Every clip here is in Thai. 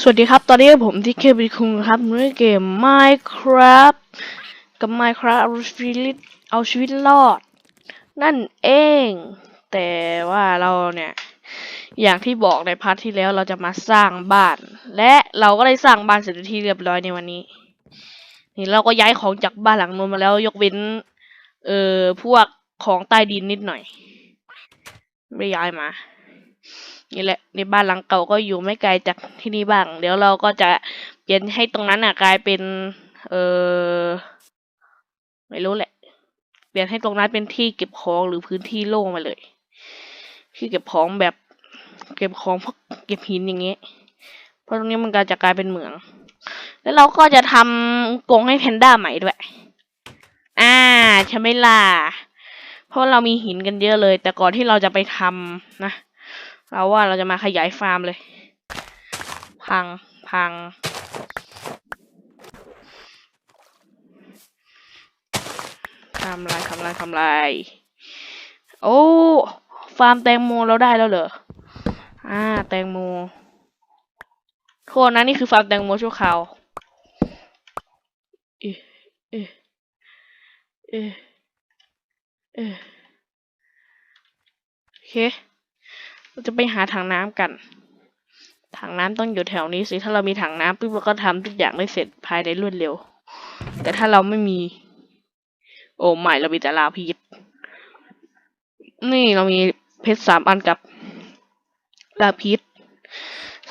สวัสดีครับ ตอนนี้ผมที่เคบิคุงครับเล่นเกม Minecraft กับ Minecraft เอาชีวิตเอาชีวิตรอด นั่นเอง แต่ว่าเราเนี่ย อย่างที่บอกในพาร์ทที่แล้วเราจะมาสร้างบ้าน และเราก็ได้สร้างบ้านเสร็จที่เรียบร้อยในวันนี้ นี่เราก็ย้ายของจากบ้านหลังนู้นมาแล้วยกเว้น เอ่อพวกของใต้ดินนิดหน่อย ไม่ย้ายมา นี่แหละในบ้านหลังเก่าก็อยู่ไม่ไกลจากที่นี่บ้าง เดี๋ยวเราก็จะเปลี่ยนให้ตรงนั้นอะ กลายเป็น เออไม่รู้แหละ เปลี่ยนให้ตรงนั้นเป็นที่เก็บของหรือพื้นที่โล่งมาเลย ที่เก็บของแบบ เก็บของพวกเก็บหินอย่างเงี้ยเพราะตรงนี้มันก็จะกลายเป็นเหมือง แล้วเราก็จะทำกรงให้แพนด้าใหม่ด้วย อ่าใช่ไหมล่ะเพราะเรามีหินกันเยอะเลย แต่ก่อนที่เราจะไปทำนะ เราว่าเราจะมาขยายฟาร์มเลย พังพัง ทำลายทำลายทำลาย โอ้ ฟาร์มแตงโมเราได้แล้วเหรอ อ่า แตงโมโทษนะนี่คือฟาร์มแตงโมชั่วคราวเอะเอะเอเอโอเค เราจะไปหาถังน้ำกัน ถังน้ำต้องอยู่แถวนี้สิ ถ้าเรามีถังน้ำปุ๊บเราก็ทำทุกอย่างได้เสร็จภายในรวดเร็ว แต่ถ้าเราไม่มี โอ้ไม่เรามีแต่ลาพีชนี่เรามีเพชรสามอันกับลาพีช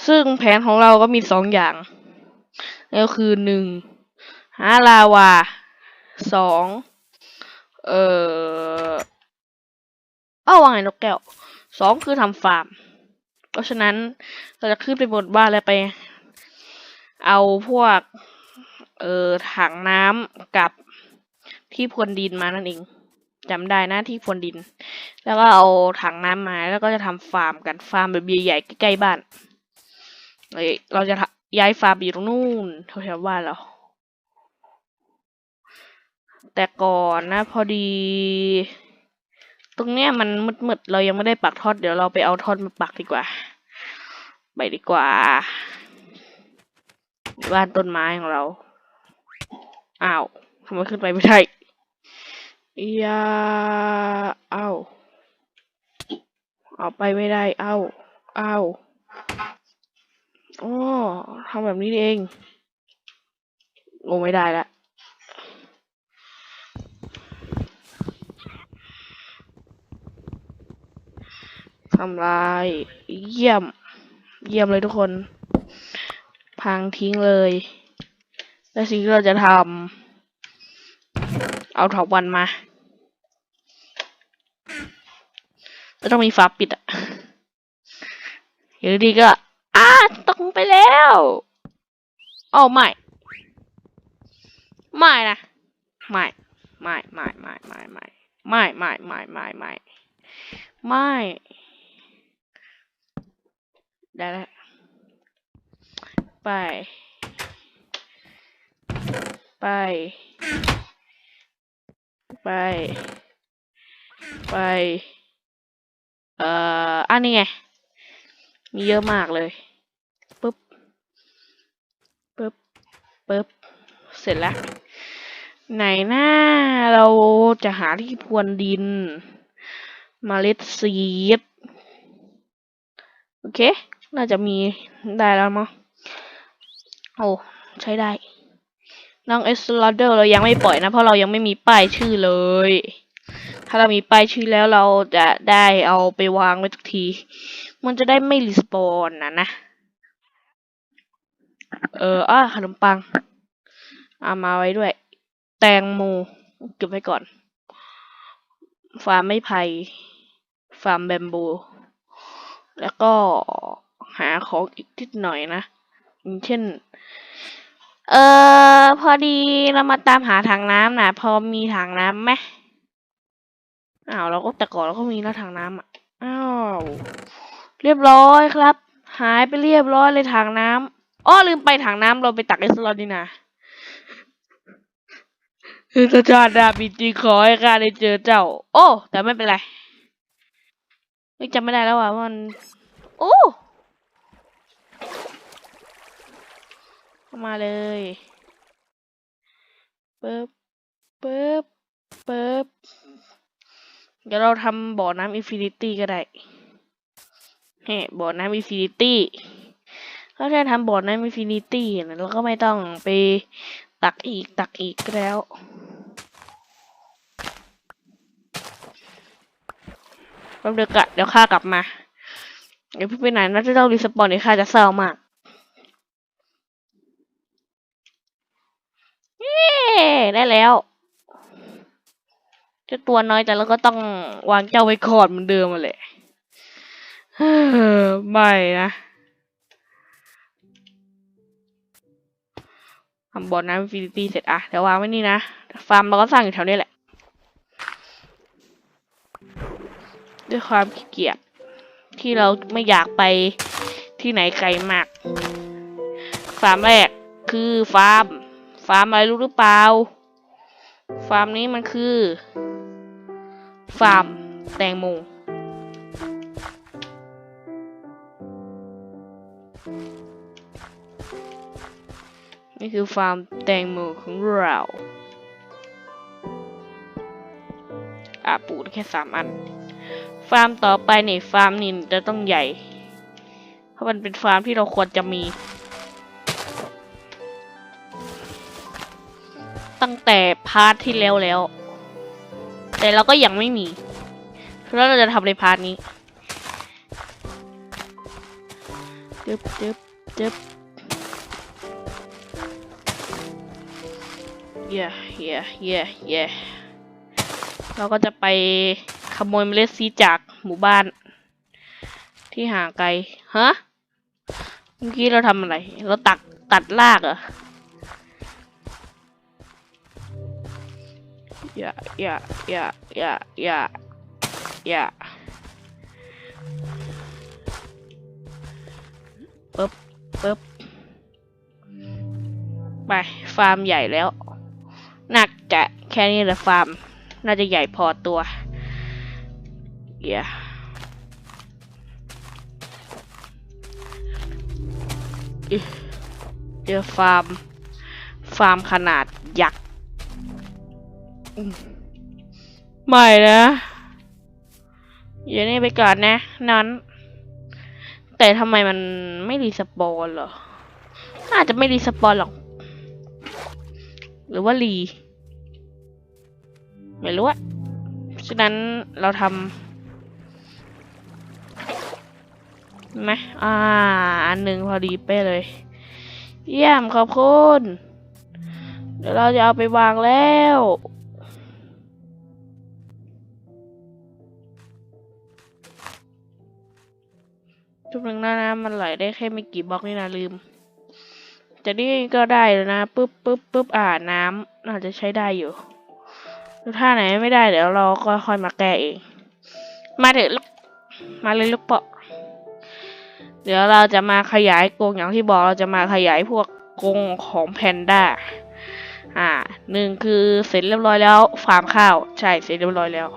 ซึ่งแผนของเราก็มีสองอย่างนั่นก็คือหนึ่งหาลาวาสองเอ่อ เอ้าว่าไงนกแก้ว สองคือทำฟาร์ม เพราะฉะนั้นเราจะขึ้นไปบนบ้านแล้วไป เอาพวก เอ่อถังน้ำกับที่พรวนดินมานั่นเองจำได้นะที่พรวนดิน แล้วก็เอาถังน้ำมาแล้วก็จะทำฟาร์มกันฟาร์มแบบใหญ่ๆใกล้ๆบ้านเราจะย้ายฟาร์มอยู่ตรงนู่นแถวๆบ้านเราแต่ก่อนนะ พอดี ตรงเนี้ยมันมืดๆเรายังไม่ได้ปักทอดเดี๋ยวเราไปเอาทอดมาปักดีกว่า ไปดีกว่าบ้านต้นไม้ของเราอ้าวทำไมขึ้นไปไม่ได้อย่าเอ้าเอาไปไม่ได้ เอ้าเอ้าอ๋อทำแบบนี้เองโอ้ไม่ได้ละ ทำลาย เยี่ยม เยี่ยมเลยทุกคน พังทิ้งเลย และสิ่งที่เราจะทำเอาถอกวันมาจะต้องมีฝาปิดอะอยู่ดีก็อ้าตกลงไปแล้วโอ้ไม่ ไม่นะ ไม่ ไม่ ไม่ ไม่ ไม่ ไม่ ไม่ ไม่ ไม่ ไม่ ไม่ ไม่ ได้แล้ว ไป ไป ไป ไป เอ่อ อันนี้ไง มีเยอะมากเลย ปึ๊บ ปึ๊บ ปึ๊บ เสร็จแล้ว ไหนหน้าเราจะหาที่พรวนดินมเมล็ดซีด โอเค น่าจะมีได้แล้วมั้งโอ้ใช้ได้ น้องเอสลอเดอร์เรายังไม่ปล่อยนะ เพราะเรายังไม่มีป้ายชื่อเลย ถ้าเรามีป้ายชื่อแล้วเราจะได้เอาไปวางไว้ทุกที มันจะได้ไม่รีสปอนนะนะ เอออะขนมปัง เอามาไว้ด้วย แตงโมเก็บไว้ก่อน ฟาร์มไม้ไผ่ฟาร์มแบมบู แล้วก็ หาของอีกนิดหน่อยนะอย่างเช่น เออพอดีเรามาตามหาถังน้ำนะพอมีถังน้ำไหมอ้าวเราก็แต่ก่อนเราก็มีแล้วถังน้ำอะอ้าวเรียบร้อยครับ หายไปเรียบร้อยเลยถังน้ำอ้อลืมไปถังน้ำเราไปตักไอสลอดนี่นะคือถ้าชาติหน้ามีจริงขอให้ข้าได้เจอเจ้า โอ้ แต่ไม่เป็นไรไม่จำไม่ได้แล้วว่ามัน โอ้ ข้ามาเลยปึ๊บปึ๊บปึ๊บเดี๋ยวเราทำบ่อน้ำอินฟินิตี้ก็ได้เฮ้บ่อน้ำอินฟินิตี้ก็แค่ทำบ่อน้ำอินฟินิตี้นะแล้วก็ไม่ต้องไปตักอีกตักอีกแล้วแป๊บเดียวกะเดี๋ยวข้ากลับมา เดี๋ยวพี่ไปไหนน่าจะต้องรีสปอนเดี๋ยวข้าจะเศร้ามาก เย้ ได้แล้วเจ้าตัวน้อยแต่เราก็ต้องวางเจ้าไว้ก่อนเหมือนเดิมมาแหละเฮ้อไม่นะทำบ่อน้ำฟิลิตี้เสร็จอะเดี๋ยววางไว้นี่นะ ฟาร์มเราก็สร้างอยู่แถวนี้แหละ ด้วยความขี้เกียจที่เราไม่อยากไปที่ไหนไกลมาก ฟาร์มแรกคือฟาร์มาร์มอะไรรู้หรือเปล่า ฟาร์มนี้มันคือ ฟาร์มแตงโมนี่คือฟาร์มแตงโมของเราอะปลูดแค่สามอัน ฟาร์มต่อไปเนี่ยฟาร์มนี่จะต้องใหญ่ เพราะมันเป็นฟาร์มที่เราควรจะมี ตั้งแต่พาร์ทที่แล้วแล้ว แต่เราก็ยังไม่มีแล้วเราจะทำในพาร์ทนี้จึ๊บจึ๊บจึ๊บเย่เย่เย่เย่เราก็จะไปขโมยเมล็ดซีจากหมู่บ้าน ที่ห่างไกล ฮะ เมื่อกี้เราทำอะไร เราตักตัดรากเหรอ อย่าอย่าอย่าอย่าอย่าอย่าปึ๊บปึ๊บไปฟาร์มใหญ่แล้วน่าจะแค่นี้แหละฟาร์ม น่าจะใหญ่พอตัวอย่าเจอฟาร์ม ฟาร์มขนาดยักษ์ ไม่นะอย่านี่ไปก่อนนะ นั้น แต่ทำไมมันไม่รีสปอนเหรอน่าจจะไม่รีสปอนหรอก หรือว่ารี ไม่รู้อะฉะนั้นเราทำไหมอ่า อันหนึ่งพอดีเป๊ะเลย เยี่ยมขอบคุณ เดี๋ยวเราจะเอาไปวางแล้ว ทุกหนึ่งหน้าน้ำมันไหลได้แค่ไม่กี่บล็อกนี่นะลืมแต่นี่ก็ได้แล้วนะปึ๊บปึ๊บปึ๊บอ่าน้ำน่าจะใช้ได้อยู่ถ้าไหนไม่ได้เดี๋ยวเราก็ค่อยมาแก้เอง มาเถอะลูกมาเลยลูกเปาะ เดี๋ยวเราจะมาขยายกรงอย่างที่บอกเราจะมาขยายพวกกรงของแพนด้า อ่าหนึ่งคือเสร็จเรียบร้อยแล้วฟาร์มข้าว ใช่เสร็จเรียบร้อยแล้ว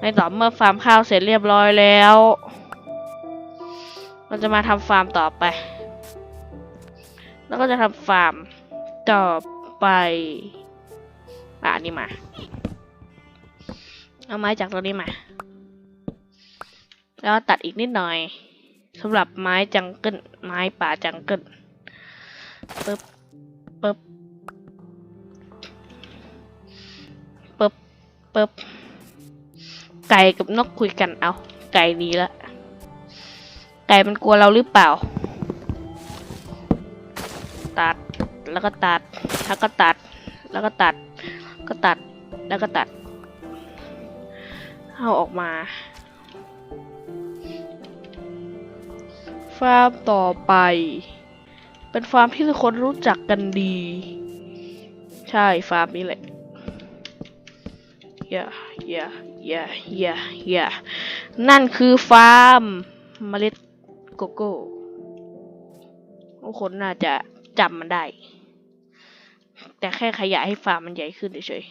ในต่อเมื่อฟาร์มข้าวเสร็จเรียบร้อยแล้ว เราจะมาทำฟาร์มต่อไป แล้วก็จะทำฟาร์มต่อไปอ่านี่มา เอาไม้จากตัวนี้มา แล้วตัดอีกนิดหน่อยสำหรับไม้จังเกิลไม้ป่าจังเกิลปึ๊บปึ๊บปึ๊บปึ๊บไก่กับนกคุยกันเอา ไก่ดีละ ไก่มันกลัวเราหรือเปล่า ตัด แล้วก็ตัด แล้วก็ตัด แล้วก็ตัด ก็ตัด แล้วก็ตัด เอาออกมา ฟาร์มต่อไป เป็นฟาร์มที่ทุกคนรู้จักกันดี ใช่ ฟาร์มนี้แหละอย่าอย่าอย่าอย่าอย่านั่นคือฟาร์มเมล็ด โกโก้ทุกคนน่าจะจำมันได้ แต่แค่ขยายให้ฟาร์มมันใหญ่ขึ้นเฉย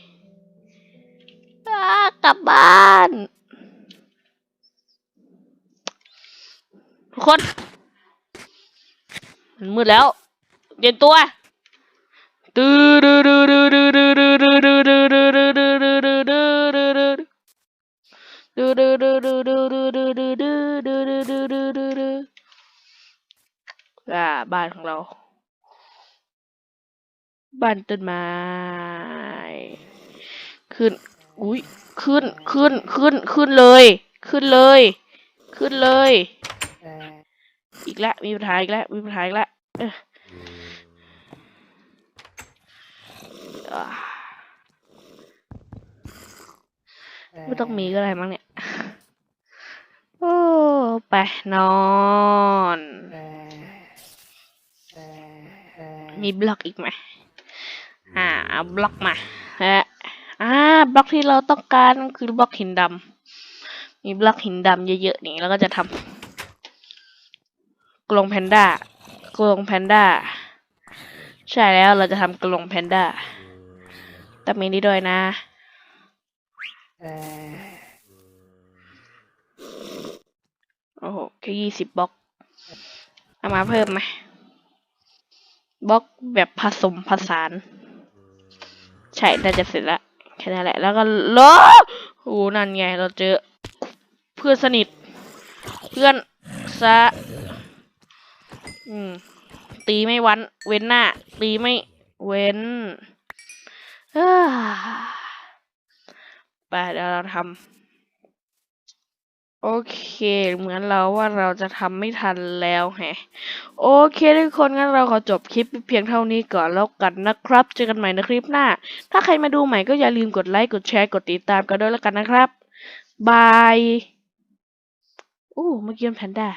ๆกลับบ้าน ทุกคน มันมืดแล้วเย็นตัวดูดูดูดูดูดูดูดูดูดูดูดูดูดูดูดูดู บ้านของเรา บ้านต้นไม้ ขึ้น อุ้ย ขึ้น ขึ้น ขึ้น ขึ้นเลย ขึ้นเลย ขึ้นเลย อีกแล้ว มีปัญหาอีกแล้ว มีปัญหาอีกแล้วเอ้ออ่าไม่ต้องมีก็ได้มั้งเนี่ย โอ้ ไปนอน มีบล็อกอีกไหมอ่าเอาบล็อกมาฮะอ่าบล็อกที่เราต้องการก็คือบล็อกหินดำมีบล็อกหินดำเยอะๆนี่แล้วก็จะทำกรงแพนด้ากรงแพนด้าใช่แล้วเราจะทำกรงแพนด้าแต่มีนี้ด้วยนะโอ้โหแค่ยี่สิบบล็อกเอามาเพิ่มไหม บล็อกแบบผสมผสาน ใช่ น่าจะเสร็จแล้วแค่นั้นแหละ แล้วก็ล้อโอ้นั่นไง เราเจอ เพื่อนสนิท เพื่อนซะอืม ตีไม่วัน เว้นหน้า ตีไม่เว้นอ่าไปเดี๋ยวเราทำ โอเค เหมือนเราว่าเราจะทำไม่ทันแล้วแฮะ โอเคทุกคนงั้นเราขอจบคลิปเพียงเท่านี้ก่อนแล้วกันนะครับ เจอกันใหม่ในคลิปหน้า ถ้าใครมาดูใหม่ก็อย่าลืมกดไลค์ กดแชร์ กดติดตามกันด้วยแล้วกันนะครับ บายโอ้เมื่อกี้มันแพนด้า